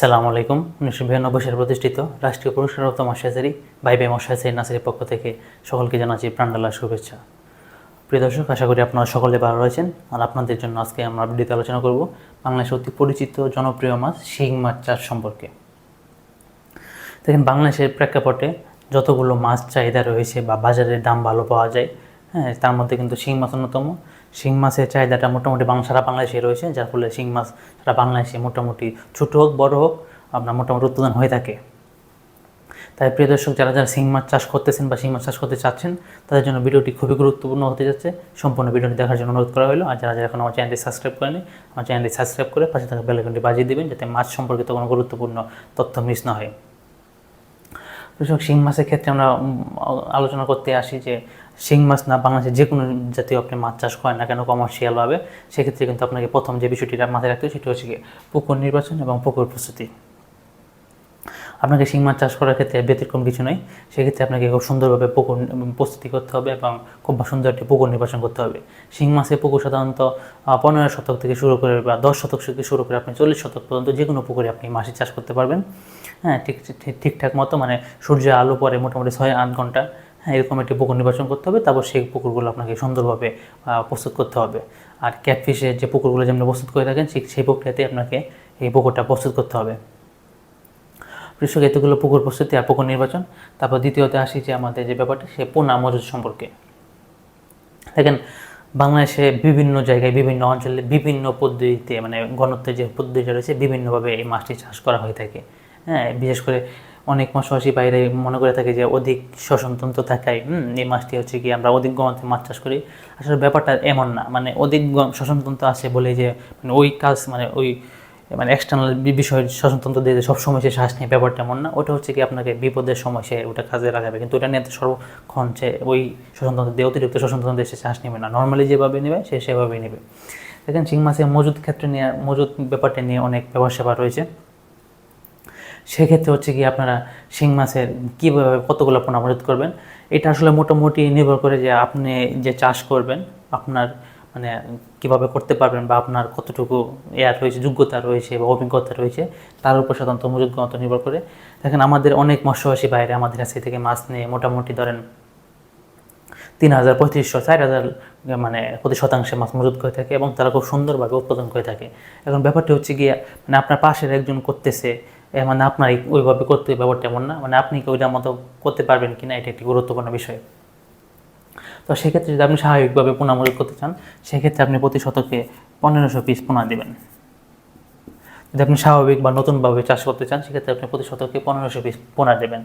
আসসালামু আলাইকুম। উনিশশো বিরানব্বই সালে প্রতিষ্ঠিত রাষ্ট্রীয় পুরস্কারপ্রাপ্ত মশাইজারি বাইবে মশাইজারি নাসিরের পক্ষ থেকে সকলকে জানাচ্ছি প্রাণডালা শুভেচ্ছা। প্রিয় দর্শক, আশা করি আপনারা সকলে ভালো রয়েছেন। আর আপনাদের জন্য আজকে আমরা ভিডিওতে আলোচনা করব বাংলাদেশের অতি পরিচিত জনপ্রিয় মাছ, শিং মাছ চাষ সম্পর্কে। দেখেন, বাংলাদেশের প্রেক্ষাপটে যতগুলো মাছ চাহিদা রয়েছে বা বাজারের দাম ভালো পাওয়া যায় হ্যাঁ তার মধ্যে কিন্তু শিং মাছ অন্যতম। শিং মাছের চাহিদাটা মোটামুটি সারা বাংলাদেশে রয়েছে, যার ফলে শিং মাছ সারা বাংলাদেশে মোটামুটি ছোটো হোক, বড় হোক, আপনার মোটামুটি উৎপাদন হয়ে থাকে। তাই প্রিয় দর্শক, যারা যারা শিং মাছ চাষ করতেছেন বা শিং মাছ চাষ করতে চাচ্ছেন, তাদের জন্য ভিডিওটি খুবই গুরুত্বপূর্ণ হতে যাচ্ছে। সম্পূর্ণ ভিডিওটি দেখার জন্য অনুরোধ করা হলো। আর যারা যারা এখন আমার চ্যানেলটি সাবস্ক্রাইব করেনি আমার চ্যানেলটি সাবস্ক্রাইব করে পাশে থাকা বেলাইকনটি বাজিয়ে দেবেন, যাতে মাছ সম্পর্কিত কোনো গুরুত্বপূর্ণ তথ্য মিস না হয়। দর্শক শিং মাছের ক্ষেত্রে আমরা আলোচনা করতে আসি যে শিং মাছ না বাংলাদেশে যে কোনো জাতীয় আপনি মাছ চাষ করেন না কেন কমার্শিয়ালভাবে সেক্ষেত্রে কিন্তু আপনাকে প্রথম যে বিষয়টি মাথায় রাখতে হবে সেটি হচ্ছে পুকুর নির্বাচন এবং পুকুর প্রস্তুতি। আপনাকে শিং মাছ চাষ করার ক্ষেত্রে ব্যতিক্রম কিছু নয়। সেক্ষেত্রে আপনাকে খুব সুন্দরভাবে পুকুর প্রস্তুতি করতে হবে এবং খুব সুন্দর একটি পুকুর নির্বাচন করতে হবে। শিং মাছের পুকুর সাধারণত পনেরো শতক থেকে শুরু করে বা দশ শতক থেকে শুরু করে আপনি চল্লিশ শতক পর্যন্ত যে কোনো পুকুরে আপনি মাছের চাষ করতে পারবেন। হ্যাঁ ঠিক, ঠিক- ঠিকঠাক মতো মানে সূর্যের আলো পরে মোটামুটি ছয় আট ঘণ্টা হ্যাঁ এরকম একটি পুকুর নির্বাচন করতে হবে। তারপর সেই পুকুরগুলো আপনাকে সুন্দরভাবে প্রস্তুত করতে হবে। আর ক্যাটফিশের যে পুকুরগুলো যেমন প্রস্তুত করে থাকেন, ঠিক সেই প্রক্রিয়াতে আপনাকে এই পুকুরটা প্রস্তুত করতে হবে। কৃষক এতগুলো পুকুর প্রস্তুতি আর পুকুর নির্বাচন। তারপর দ্বিতীয়তে আসি যে আমাদের যে ব্যাপারটা, সে পোনা মজুদ সম্পর্কে। দেখেন, বাংলাদেশে বিভিন্ন জায়গায়, বিভিন্ন অঞ্চলে, বিভিন্ন পদ্ধতিতে মানে গণত্বের যে পদ্ধতিটা রয়েছে, বিভিন্নভাবে এই মাছটি চাষ করা হয়ে থাকে। হ্যাঁ বিশেষ করে অনেক মশাসী বাইরে মনে করে থাকে যে অধিক শ্বসনতন্ত্র থাকায় এই মাছটি হচ্ছে কি আমরা অধিক গণতে মাছ চাষ করি। আসলে ব্যাপারটা এমন না মানে অধিক শ্বসনতন্ত্র আছে বলে যে মানে ওই কাজ মানে ওই মানে এক্সটার্নাল বিষয় শ্বসনতন্ত্র দিয়ে সবসময় সে শ্বাস নিয়ে, ব্যাপারটা এমন না। ওটা হচ্ছে কি আপনাকে বিপদের সময় সে ওটা কাজে লাগাবে। কিন্তু ওটা নিয়ে সর্বক্ষণ সে ওই শ্বসনতন্ত্র দিয়ে, অতিরিক্ত শ্বসনতন্ত্র দিয়ে সে শ্বাস নেবে না। নর্মালি যেভাবে নেবে, সে সেভাবেই নেবে। দেখেন চিং মাছের মজুদ ক্ষেত্রে নিয়ে, মজুদ ব্যাপারটা নিয়ে অনেক ব্যবহার সেবা রয়েছে। সেক্ষেত্রে হচ্ছে কি আপনারা শিং মাছের কীভাবে কতগুলো পোনা মজুত করবেন? এটা আসলে মোটামুটি নির্ভর করে যে আপনি যে চাষ করবেন, আপনার মানে কীভাবে করতে পারবেন বা আপনার কতটুকু এয়ার রয়েছে যোগ্যতা রয়েছে বা অভিজ্ঞতা রয়েছে, তার উপর সাধারণত মজুদ গণত নির্ভর করে। দেখেন আমাদের অনেক মৎস্যবাসী বাইরে আমাদের কাছে থেকে মাছ নিয়ে মোটামুটি ধরেন তিন হাজার, পঁয়ত্রিশশো, চার হাজার মানে প্রতি শতাংশে মাছ মজুত করে থাকে এবং তারা খুব সুন্দরভাবে উৎপাদন করে থাকে। এখন ব্যাপারটি হচ্ছে গিয়ে মানে আপনার পাশের একজন করতেছে মানে আপনার ওইভাবে করতে ব্যাপারটা এমন না মানে আপনি কি ওইটার মতো করতে পারবেন কিনা, এটা একটি গুরুত্বপূর্ণ বিষয়। তো সেক্ষেত্রে যদি আপনি স্বাভাবিকভাবে পোনা মজুত করতে চান, সেক্ষেত্রে আপনি প্রতি শতকে পনেরোশো পিস পোনা দেবেন। যদি আপনি স্বাভাবিক বা নতুনভাবে চাষ করতে চান, সেক্ষেত্রে আপনি প্রতি শতকে পনেরোশো পিস পোনা দেবেন।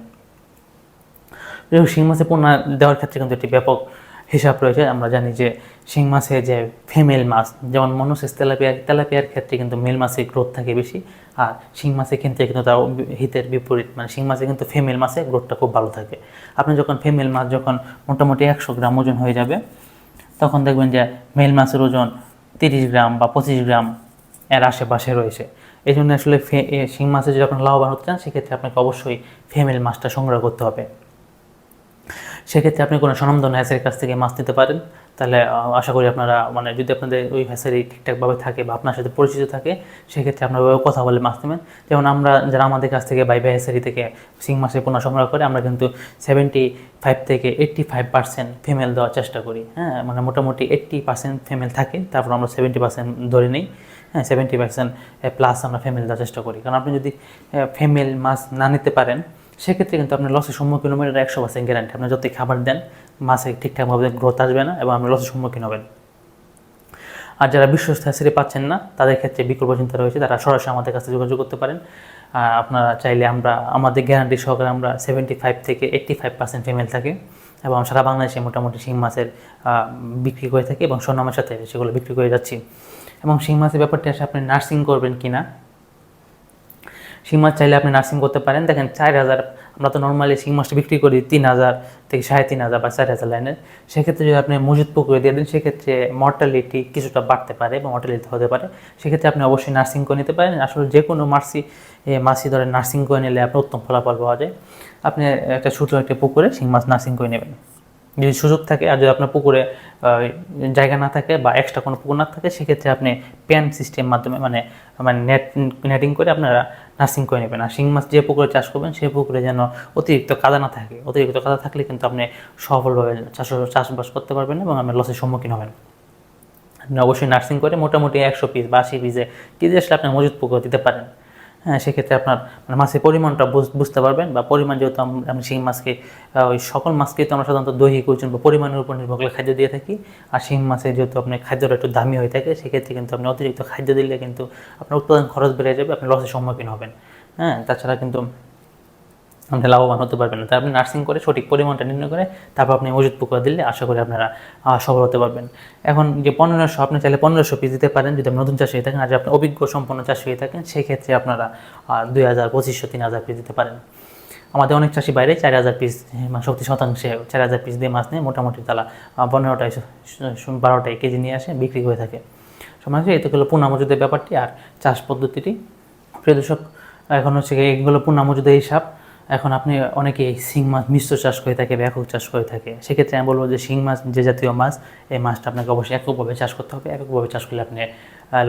শিং মাছে পোনা দেওয়ার ক্ষেত্রে কিন্তু একটি ব্যাপক হিসাব রয়েছে। আমরা জানি যে শিং মাছে যে ফিমেল মাছ, যেমন মনোসিস তেলাপিয়া, তেলাপিয়ার ক্ষেত্রে কিন্তু মেল মাছের গ্রোথ থাকে বেশি। আর শিং মাছের ক্ষেত্রে কিন্তু তার হিতের বিপরীত মানে শিং মাছে কিন্তু ফিমেল মাছের গ্রোথটা খুব ভালো থাকে। আপনি যখন ফিমেল মাছ যখন মোটামুটি একশো গ্রাম ওজন হয়ে যাবে, তখন দেখবেন যে মেল মাছের ওজন তিরিশ গ্রাম বা পঁচিশ গ্রাম এর আশেপাশে রয়েছে। এই জন্য আসলে শিং মাছে যখন লাভবান হতে চান, সেক্ষেত্রে আপনাকে অবশ্যই ফিমেল মাছটা সংগ্রহ করতে হবে। সেক্ষেত্রে আপনি কোনো স্বনামধন্য হ্যাসের কাছ থেকে মাছ নিতে পারেন। তাহলে আশা করি আপনারা মানে যদি আপনাদের ওই হ্যাসারি ঠিকঠাকভাবে থাকে বা আপনার সাথে পরিচিত থাকে, সেক্ষেত্রে আপনারা কথা বলে মাছ নেবেন। যেমন আমরা যারা আমাদের কাছ থেকে বাই বাই হ্যাসারি থেকে সিং মাছের পোনা সংগ্রহ করে, আমরা কিন্তু সেভেন্টি ফাইভ থেকে এইট্টি ফাইভ পার্সেন্ট ফিমেল দেওয়ার চেষ্টা করি। হ্যাঁ মানে মোটামুটি এইট্টি পার্সেন্ট ফিমেল থাকে, তারপর আমরা সেভেন্টি পার্সেন্ট ধরে নিই। হ্যাঁ সেভেন্টি পার্সেন্ট প্লাস আমরা ফিমেল দেওয়ার চেষ্টা করি। কারণ আপনি যদি ফিমেল মাছ না নিতে পারেন সেক্ষেত্রে কিন্তু আপনি লসের সম্মুখীন হবেন। এটা একশো পার্সেন্ট গ্যারান্টি আপনি যতই খাবার দেন মাছে ঠিকঠাকভাবে গ্রোথ আসবে না এবং আপনি লসের সম্মুখীন হবেন। আর যারা বিশ্বস্ত হ্যাসেরি পাচ্ছেন না, তাদের ক্ষেত্রে বিকল্প চিন্তা রয়েছে। তারা সরাসরি আমাদের কাছে যোগাযোগ করতে পারেন। আপনারা চাইলে আমরা, আমাদের গ্যারান্টি সহকারে আমরা সেভেন্টি ফাইভ থেকে এইট্টি ফাইভ পার্সেন্ট ফিমেল থাকে এবং সারা বাংলাদেশে মোটামুটি শিং মাছের বিক্রি করে থাকি এবং স্বর্ণামের সাথে সেগুলো বিক্রি করে যাচ্ছি। এবং শিং মাছের ব্যাপারটি আসে আপনি নার্সিং করবেন কিনা শিং মাছ চাইলে আপনি নার্সিং করতে পারেন। দেখেন চার হাজার, আমরা তো নর্মালি শিং মাছটা বিক্রি করি তিন হাজার থেকে সাড়ে তিন হাজার বা চার হাজার লাইনের সেক্ষেত্রে যদি আপনি মজুদ পুকুরে দিয়ে দেন, সেক্ষেত্রে মর্টালিটি কিছুটা বাড়তে পারে বা মর্টালিটি হতে পারে। সেক্ষেত্রে আপনি অবশ্যই নার্সিং করে নিতে পারেন। আসলে যে কোনো মার্সি মাছি ধরে নার্সিং করে নিলে আপনার উত্তম ফলাফল পাওয়া যায়। আপনি একটা ছোটো একটা পুকুরে শিং মাছ নার্সিং করে নেবেন। যদি সুযোগ থাকে আর যদি আপনার পুকুরে জায়গা না থাকে বা এক্সট্রা কোনো পুকুর না থাকে, সেক্ষেত্রে আপনি প্যান সিস্টেম মাধ্যমে মানে মানে নেট নেটিং করে আপনারা নার্সিং করে নেবেন। আর শিং মাছ যে পুকুরে চাষ করবেন, সেই পুকুরে যেন অতিরিক্ত কাদা না থাকে। অতিরিক্ত কাদা থাকলে কিন্তু আপনি সফলভাবে চাষ, চাষবাস করতে পারবেন এবং আপনি লসের সম্মুখীন হবেন। আপনি অবশ্যই নার্সিং করে মোটামুটি একশো পিস বা আশি পিসে কেজি আসলে আপনি মজুত পুকুর দিতে পারেন। হ্যাঁ সেক্ষেত্রে আপনার মানে মাছের পরিমাণটা বুঝ- বুঝতে পারবেন বা পরিমাণ যেহেতু আমি সেই মাছকে ওই সকল মাছকে তো আমরা সাধারণত দৈহিক ওজন বা পরিমাণের উপর নির্ভর করে খাদ্য দিয়ে থাকি। আর সেই মাছে যেহেতু আপনার খাদ্যটা একটু দামি হয়ে থাকে, সেক্ষেত্রে কিন্তু আপনি অতিরিক্ত খাদ্য দিলে কিন্তু আপনার উৎপাদন খরচ বেড়ে যাবে, আপনি লসের সম্মুখীন হবেন। হ্যাঁ তাছাড়া কিন্তু আপনি লাভবান হতে পারবেন না। তাই আপনি নার্সিং করে সঠিক পরিমাণটা নির্ণয় করে তারপর আপনি মজুদ পুকুর দিলে আশা করি আপনারা সফল হতে পারবেন। এখন যে পনেরোশো, আপনি চাইলে পনেরোশো পিস দিতে পারেন। যদি আপনি নতুন চাষি হয়ে থাকেন আর আপনি অভিজ্ঞ সম্পন্ন চাষি হয়ে থাকেন, সেক্ষেত্রে আপনারা দুই হাজার, পঁচিশশো, তিন হাজার পিস দিতে পারেন। আমাদের অনেক চাষি বাইরে চার হাজার পিস মানে শক্তি শতাংশে চার হাজার পিস দিয়ে মাছ নিয়ে। মোটামুটি তারা পনেরোটায় বারোটায় কেজি নিয়ে আসে, বিক্রি হয়ে থাকে। সমাজ এই তো হলো পূর্ণা মজুদের ব্যাপারটি আর চাষ পদ্ধতিটি। প্রিয় দর্শক, এখন হচ্ছে এগুলো পূর্ণা মজুদের হিসাব। এখন আপনি অনেকে শিং মাছ, মিশ্র চাষ করে থাকে, ব্যাপক চাষ করে থাকে। সেক্ষেত্রে আমি বলব যে শিং মাছ, যে জাতীয় মাছ, এই মাছটা আপনাকে অবশ্যই এককভাবে চাষ করতে হবে। এককভাবে চাষ করলে আপনি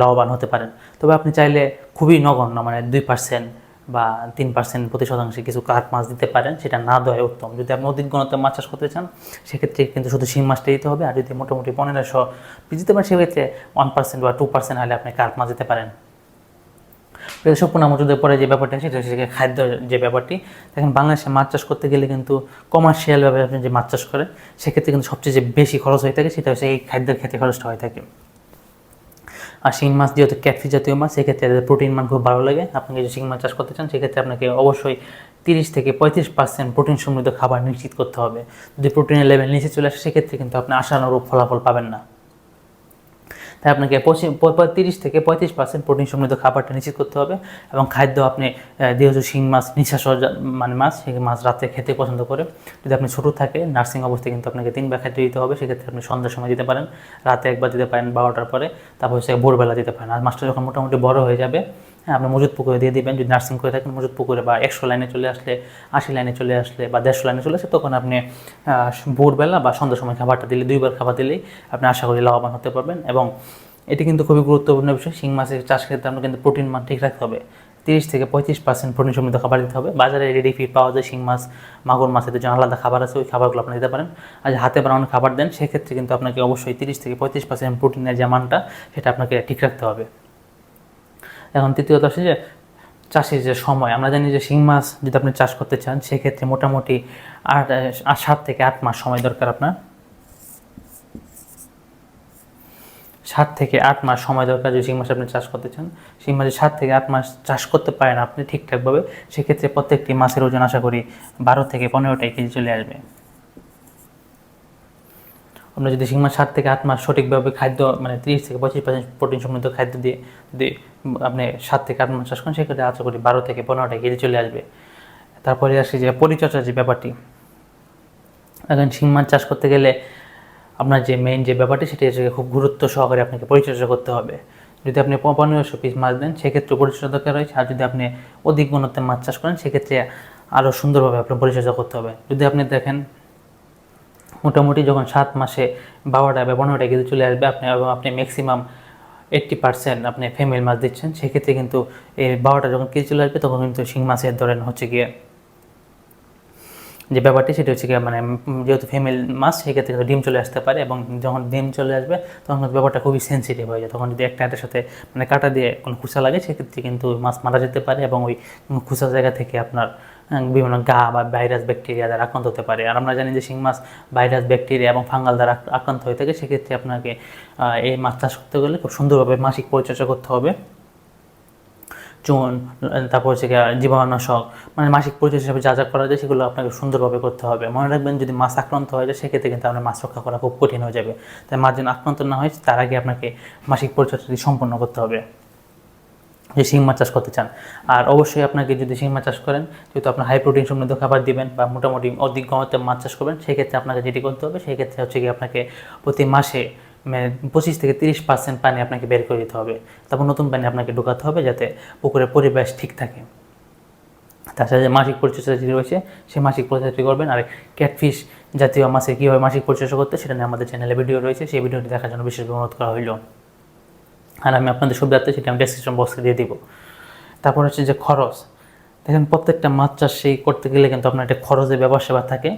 লাভবান হতে পারেন। তবে আপনি চাইলে খুবই নগণ্য মানে দুই পার্সেন্ট বা তিন পার্সেন্ট প্রতি শতাংশে কিছু কার্প মাছ দিতে পারেন। সেটা না দেওয়াই উত্তম। যদি আপনি অধিক গণতার মাছ চাষ করতে চান, সেক্ষেত্রে কিন্তু শুধু শিং মাছটা দিতে হবে। আর যদি মোটামুটি পনেরোশো দিতে পারেন, সেক্ষেত্রে ওয়ান পার্সেন্ট বা টু পার্সেন্ট হলে আপনি কার্প মাছ দিতে পারেন। সম্পূর্ণ মজুদের পরে যে ব্যাপারটা সেটা হচ্ছে খাদ্য যে ব্যাপারটি, দেখেন বাংলাদেশে মাছ চাষ করতে গেলে কিন্তু কমার্শিয়ালভাবে আপনি যে মাছ চাষ করেন, সেক্ষেত্রে কিন্তু সবচেয়ে যে বেশি খরচ হয়ে থাকে সেটা হচ্ছে এই খাদ্যের ক্ষেত্রে খরচটা হয়ে থাকে। আর শিং মাছ যেহেতু ক্যাটফিস জাতীয় মাছ, সেক্ষেত্রে প্রোটিন মান খুব ভালো লাগে। আপনি যদি শিং মাছ চাষ করতে চান, সেক্ষেত্রে আপনাকে অবশ্যই তিরিশ থেকে পঁয়ত্রিশ পার্সেন্ট প্রোটিন সমৃদ্ধ খাবার নিশ্চিত করতে হবে। যদি প্রোটিনের লেভেল নিচে চলে আসে, সেক্ষেত্রে কিন্তু আপনি আশানুরূপ ফলাফল পাবেন না। তাই আপনাকে পঁচিশ তিরিশ থেকে পঁয়ত্রিশ পার্সেন্ট প্রোটিন সমৃদ্ধ খাবারটা নিশ্চিত করতে হবে এবং খাদ্য আপনি যেহেতু শিং মাছ, নিশা সহজা মানে মাছ, সেই মাছ রাতে খেতে পছন্দ করে। যদি আপনি ছোটো থাকে নার্সিং অবস্থায় কিন্তু আপনাকে তিনবার খাদ্য দিতে হবে, সেক্ষেত্রে আপনি সন্ধ্যার সময় দিতে পারেন, রাতে একবার দিতে পারেন বারোটার পরে, তারপর সে ভোরবেলা দিতে পারেন। আর মাছটা যখন মোটামুটি বড় হয়ে যাবে হ্যাঁ আপনি মজুদ পুকুরে দিয়ে দিবেন। যদি নার্সিং করে থাকেন মজুদ পুকুরে বা একশো লাইনে চলে আসলে, আশি লাইনে চলে আসলে বা দেড়শো লাইনে চলে আসলে, তখন আপনি ভোরবেলা বা সন্ধ্যার সময় খাবারটা দিলে, দুইবার খাবার দিলেই আপনি আশা করি লাভবান হতে পারবেন। এবং এটি কিন্তু খুবই গুরুত্বপূর্ণ বিষয়, শিং মাছের চাষ ক্ষেত্রে আপনার কিন্তু প্রোটিন মান ঠিক রাখতে হবে। তিরিশ থেকে পঁয়ত্রিশ পার্সেন্ট প্রোটিন সমৃদ্ধ খাবার দিতে হবে। বাজারে রেডি ফিড পাওয়া যায় শিং মাছ, মাগুর মাছ, এদের জন্য আলাদা খাবার আছে, ওই খাবারগুলো আপনি দিতে পারেন। আর হাতে বানানো খাবার দেন, সেক্ষেত্রে কিন্তু আপনাকে অবশ্যই তিরিশ থেকে পঁয়ত্রিশ পার্সেন্ট প্রোটিনের যে মানটা, সেটা আপনাকে ঠিক রাখতে হবে। এখন তৃতীয়ত আসে যে চাষের যে সময়, আমরা জানি যে শিং মাছ যদি আপনি চাষ করতে চান, সেক্ষেত্রে মোটামুটি আট সাত থেকে আট মাস সময় দরকার আপনার। সাত থেকে আট মাস সময় দরকার যদি শিং মাছ আপনি চাষ করতে চান। শিং মাছের সাত থেকে আট মাস চাষ করতে পারেন আপনি ঠিকঠাকভাবে, সেক্ষেত্রে প্রত্যেকটি মাছের ওজন আশা করি বারো থেকে পনেরোটাই কেজি চলে আসবে। আপনি যদি মাছ সাত থেকে আট মাস সঠিকভাবে খাদ্য মানে তিরিশ থেকে পঁচিশ পার্সেন্ট প্রোটিন সমৃদ্ধ খাদ্য দিয়ে যদি আপনি সাত থেকে আট মাস চাষ করেন, সেক্ষেত্রে আশা করি বারো থেকে পনেরোটা কেজি চলে আসবে। তারপরে আসি যে পরিচর্যার যে ব্যাপারটি। এখন শিং মাছ চাষ করতে গেলে আপনার যে মেইন যে ব্যাপারটি, সেটি হচ্ছে খুব গুরুত্ব সহকারে আপনাকে পরিচর্যা করতে হবে। যদি আপনি পনেরোশো পিস মাছ দেন, সেক্ষেত্রে পরিচর্যা দরকার রয়েছে। আর যদি আপনি অধিক গুণত্বের মাছ চাষ করেন, সেক্ষেত্রে আরও সুন্দরভাবে আপনার পরিচর্যা করতে হবে। যদি আপনি দেখেন মোটামুটি যখন সাত মাসে বারোটা বা পনেরোটা কিন্তু চলে আসবে, আপনি এবং আপনি ম্যাক্সিমাম এইট্টি পার্সেন্ট আপনি ফিমেল মাছ দিচ্ছেন, সেক্ষেত্রে কিন্তু এই বারোটা যখন কেজি চলে আসবে, তখন কিন্তু শিং মাছের ধরেন হচ্ছে গিয়ে যে ব্যাপারটি সেটা হচ্ছে গিয়ে মানে যেহেতু ফিমেল মাছ, সেক্ষেত্রে কিন্তু ডিম চলে আসতে পারে এবং যখন ডিম চলে আসবে, তখন কিন্তু ব্যাপারটা খুবই সেন্সিটিভ হয়ে যায়। তখন যদি একটা হাতের সাথে মানে কাটা দিয়ে কোনো খুচা লাগে, সেক্ষেত্রে কিন্তু মাছ মারা যেতে পারে এবং ওই খুচা জায়গা থেকে আপনার বিভিন্ন গা বা ভাইরাস ব্যাকটেরিয়া দ্বারা আক্রান্ত হতে পারে। আর আমরা জানি যে শিং মাছ ভাইরাস, ব্যাকটেরিয়া এবং ফাঙ্গাল দ্বারা আক্রান্ত হয়ে থাকে, সেক্ষেত্রে আপনাকে এই মাছ চাষ করতে গেলে খুব সুন্দরভাবে মাসিক পরিচর্যা করতে হবে। চুন, তারপর হচ্ছে জীবাণুনাশক মানে মাসিক পরিচর্যা হিসাবে যা যা করা যায় সেগুলো আপনাকে সুন্দরভাবে করতে হবে। মনে রাখবেন যদি মাছ আক্রান্ত হয়ে যায়, সেক্ষেত্রে কিন্তু আপনার মাছ রক্ষা করা খুব কঠিন হয়ে যাবে। তাই মাছ যেন আক্রান্ত না হয়, তার আগে আপনাকে মাসিক পরিচর্যাটি সম্পন্ন করতে হবে। যে শিং মাছ চাষ করতে চান। আর অবশ্যই আপনাকে যদি শিং মাছ চাষ করেন, যেহেতু আপনার হাই প্রোটিন সমৃদ্ধ খাবার দিবেন বা মোটামুটি অধিক গণতে মাছ চাষ করবেন, সেক্ষেত্রে আপনাকে যেটি করতে হবে, সেক্ষেত্রে হচ্ছে কি আপনাকে প্রতি মাসে মানে পঁচিশ থেকে তিরিশ পার্সেন্ট পানি আপনাকে বের করে দিতে হবে। তারপর নতুন পানি আপনাকে ঢোকাতে হবে যাতে পুকুরের পরিবেশ ঠিক থাকে। তাছাড়া যে মাসিক পরিচর্যা যেটি রয়েছে, সেই মাসিক পরিচর্যাটি করবেন। আর ক্যাটফিশ জাতীয় মাছে কীভাবে মাসিক পরিচর্যা করতে সেটা নিয়ে আমাদের চ্যানেলে ভিডিও রয়েছে। সেই ভিডিওটি দেখার জন্য বিশেষ অনুরোধ করা হইল। আর আমি আপনাদের সুবিধার্থে সেটা আমি ডেসক্রিপশন বক্সে দিয়ে দিব। তারপর হচ্ছে যে খরচ। দেখেন প্রত্যেকটা মাছ চাষ করতে গেলে কিন্তু আপনার একটা খরচের ব্যবসা সেবা থাকে।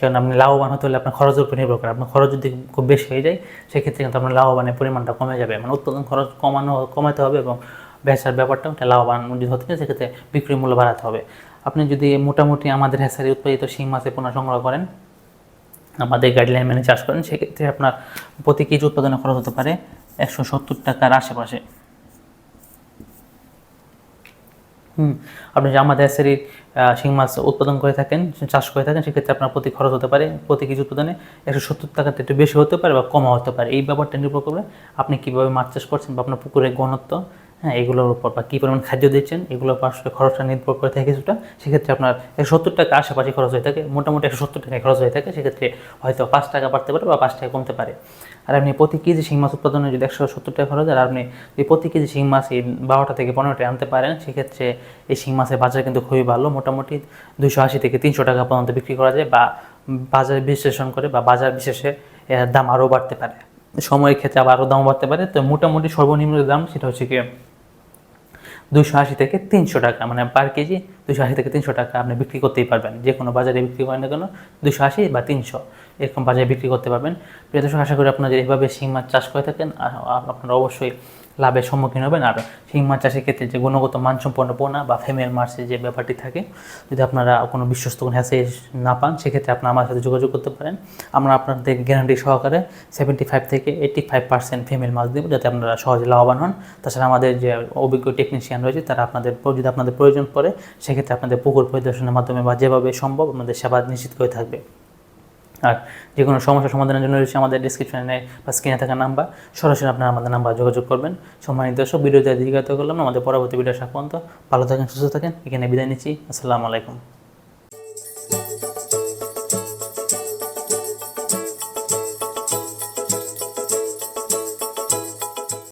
কারণ আপনি লাভবান হতে হলে আপনার খরচের উপর নির্ভর করে। আপনার খরচ যদি খুব বেশি হয়ে যায়, সেক্ষেত্রে কিন্তু আপনার লাভবানের পরিমাণটা কমে যাবে। মানে উৎপাদন খরচ কমানো, কমাতে হবে এবং বেচার ব্যাপারটা একটা লাভবান যদি হতে চায়, সেক্ষেত্রে বিক্রি মূল্য বাড়াতে হবে। আপনি যদি মোটামুটি আমাদের হ্যাসারি উৎপাদিত শিং মাছের পোনা সংগ্রহ করেন, আমাদের গাইডলাইন মেনে চাষ করেন, সেক্ষেত্রে আপনার প্রতি কেজি উৎপাদনে খরচ হতে পারে একশো সত্তর টাকার আশেপাশে। হুম, আপনি যে আমাদের সেরি শিং মাছ উৎপাদন করে থাকেন, চাষ করে থাকেন, সেক্ষেত্রে আপনার প্রতি খরচ হতে পারে, প্রতি কেজি উৎপাদনে একশো সত্তর টাকাতে একটু বেশি হতে পারে বা কমা হতে পারে। এই ব্যাপারটা নির্ভর করবে আপনি কীভাবে মাছ চাষ করছেন বা আপনার পুকুরের ঘনত্ব হ্যাঁ এগুলোর উপর বা কী পরিমাণ খাদ্য দিচ্ছেন, এগুলোর আসলে খরচটা নির্ভর করে থাকে কিছুটা। সেক্ষেত্রে আপনার একশো সত্তর টাকা আশেপাশে খরচ হয়ে থাকে, মোটামুটি একশো সত্তর টাকায় খরচ হয়ে থাকে, সেক্ষেত্রে হয়তো পাঁচ টাকা বাড়তে পারে বা পাঁচ টাকা কমতে পারে। আর আপনি প্রতি কেজি শিং মাছ উৎপাদনে যদি একশো সত্তর টাকা খরচ আর আপনি যদি প্রতি কেজি শিং মাছ এই বারোটা থেকে পনেরোটা আনতে পারেন, সেক্ষেত্রে এই শিং মাছের বাজার কিন্তু খুবই ভালো। মোটামুটি দুশো আশি থেকে তিনশো টাকা পর্যন্ত বিক্রি করা যায়, বা বাজার বিশ্লেষণ করে বা বাজার বিশেষে এর দাম আরও বাড়তে পারে। সময়ের ক্ষেত্রে আবার আরও দাম বাড়তে পারে। তো মোটামুটি সর্বনিম্ন দাম সেটা হচ্ছে কি দুশো আশি থেকে তিনশো টাকা মানে পার কেজি দুশো আশি থেকে তিনশো টাকা আপনি বিক্রি করতেই পারবেন। যে কোনো বাজারে বিক্রি করেন না কেন দুশো আশি বা তিনশো। এরকম বাজারে বিক্রি করতে পারবেন। প্রিয় দর্শক, আশা করি আপনারা এভাবে শিং মাছ চাষ করে থাকেন আপনারা অবশ্যই লাভের সম্মুখীন হবেন। আর শিং মাছ চাষের ক্ষেত্রে যে গুণগত মানসম্পন্ন পোনা বা ফেমেল মাছের যে ব্যাপারটি থাকে, যদি আপনারা কোনো বিশ্বস্ত কোনো হ্যাসে না পান, সেক্ষেত্রে আপনারা আমার সাথে যোগাযোগ করতে পারেন। আমরা আপনাদের গ্যারান্টি সহকারে সেভেন্টি ফাইভ থেকে এইট্টি ফাইভ পার্সেন্ট ফিমেল মাছ দেবো, যাতে আপনারা সহজে লাভবান হন। তাছাড়া আমাদের যে অভিজ্ঞ টেকনিশিয়ান রয়েছে, তারা আপনাদের যদি আপনাদের প্রয়োজন পড়ে, সেক্ষেত্রে আপনাদের পুকুর পরিদর্শনের মাধ্যমে বা যেভাবে সম্ভব আমাদের সেবা নিশ্চিত করে থাকবে। আর যে কোনো সমস্যা সমাধানের জন্য রয়েছে আমাদের ডিসক্রিপশনে বা স্ক্রিনে থাকা নাম্বার সরাসরি আপনারা আমাদের নাম্বার যোগাযোগ করবেন। সম্মানিত দর্শক ভিডিওতে দীর্ঘায়িত করলাম। আমাদের পরবর্তী ভিডিও আসা ভালো থাকেন, সুস্থ থাকেন। এখানে বিদায় নিচ্ছি। আসসালামু আলাইকুম।